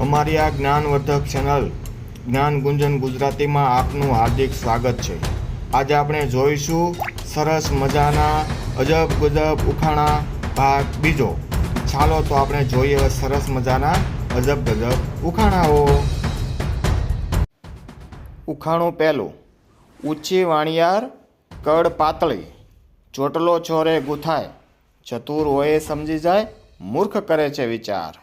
અમારી આ જ્ઞાનવર્ધક ચેનલ જ્ઞાન ગુંજન ગુજરાતીમાં આપનું હાર્દિક સ્વાગત છે. આજે આપણે જોઈશું સરસ મજાના અજબ ગજબ ઉખાણા ભાગ બીજો. ચાલો તો આપણે જોઈએ સરસ મજાના અજબ ગજબ ઉખાણાઓ. ઉખાણું પહેલું. ઊંચી વાણિયાર, કડ પાતળી, ચોટલો છોરે ગુથાય. ચતુર હોય સમજી જાય, મૂર્ખ કરે છે વિચાર.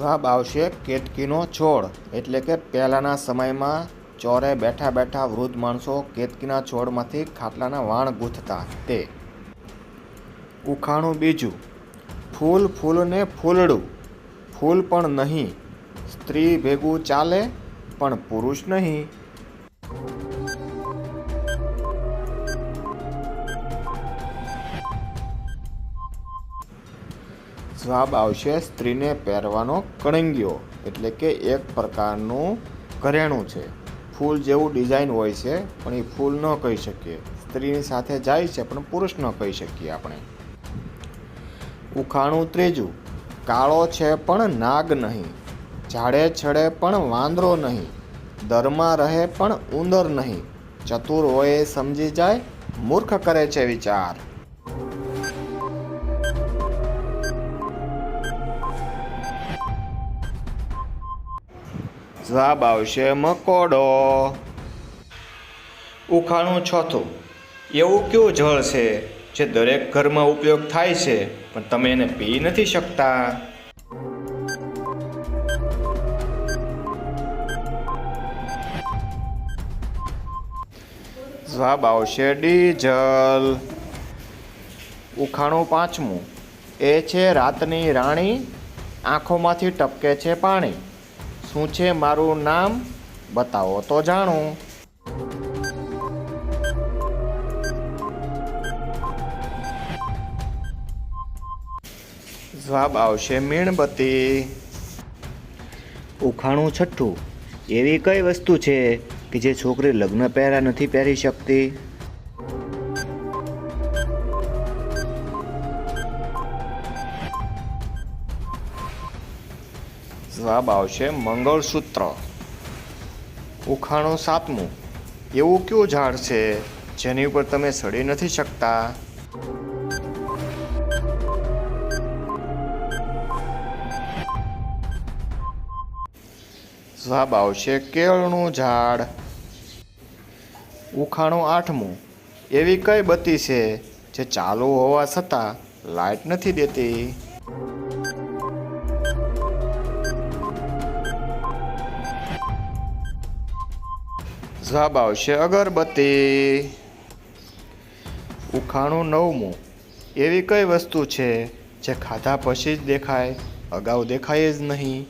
જવાબ આવશે કેતકીનો છોડ. એટલે કે પહેલાંના સમયમાં ચોરે બેઠા બેઠા વૃદ્ધ માણસો કેતકીના છોડમાંથી ખાટલાના વાણ ગૂંથતા તે. ઉખાણું બીજું, ફૂલ ફૂલને ફૂલડું. ફૂલ પણ નહીં, સ્ત્રી ભેગું ચાલે પણ પુરુષ નહીં. જવાબ આવશે સ્ત્રીને પહેરવાનો કણંગિયો એટલે કે એક પ્રકારનું ઘરેણું છે. ફૂલ જેવું ડિઝાઇન હોય છે, પણ એ ફૂલ ન કહી શકીએ. સ્ત્રીની સાથે જાય છે, પણ પુરુષ ન કહી શકીએ આપણે. ઉખાણું ત્રીજું, કાળો છે પણ નાગ નહીં. ઝાડે છડે પણ વાંદરો નહીં. દરમાં રહે પણ ઉંદર નહીં. ચતુર હોય સમજી જાય, મૂર્ખ કરે છે વિચાર. જવાબ આવશે મકોડો. ઉખાણું છઠ્ઠું એવું કયું જળ છે જે દરેક ઘરમાં ઉપયોગ થાય છે, પણ તમે એને પી નથી શકતા? જવાબ આવશે ડીઝલ. ઉખાણું પાંચમું. એ છે રાતની રાણી, આંખોમાંથી ટપકે છે પાણી. શું છે મારું નામ? બતાવો તો જાણું. જવાબ આવશે મીણબત્તી. ઉખાણું છઠ્ઠું. એવી કઈ વસ્તુ છે કે જે છોકરી લગ્ન પહેરા નથી પહેરી શકતી? જવાબ આવશે મંગળસૂત્ર. ઉખાણું સાતમું. એવું કયું ઝાડ છે જેની ઉપર તમે સડી નથી શકતા? જવાબ આવશે કેળનું ઝાડ. ઉખાણું આઠમું. એવી કઈ બત્તી છે જે ચાલુ હોવા છતાં લાઈટ નથી દેતી? જવાબ આવશે અગરબત્તી. ઉખાણું નવમું. એવી કઈ વસ્તુ છે જે ખાધા પછી જ દેખાય? અગાઉ દેખાય જ નહીં.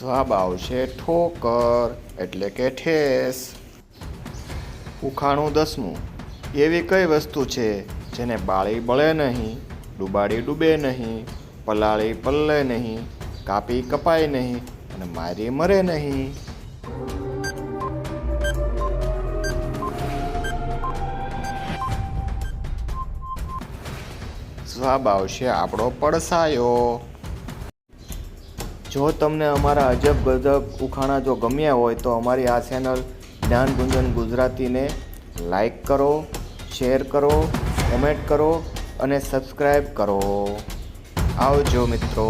જવાબ આવશે ઠોકર, એટલે કે ઠેસ. ઉખાણું દસમું. એવી કઈ વસ્તુ છે જેને બાળી બળે નહીં? ડૂબાડી ડૂબે નહીં, પલાળી પલ્લે નહીં, કાપી કપાય નહીં અને મારી મરે નહીં. જવાબ આવશે આપણો પડસાયો. જો તમને અમારા અજબ ગજબ ઉખાણા જો ગમ્યા હોય તો અમારી આ ચેનલ જ્ઞાન ગુંજન ગુજરાતીને લાઈક કરો શેર કરો કોમેન્ટ કરો અને સબસ્ક્રાઈબ કરો. આવજો મિત્રો.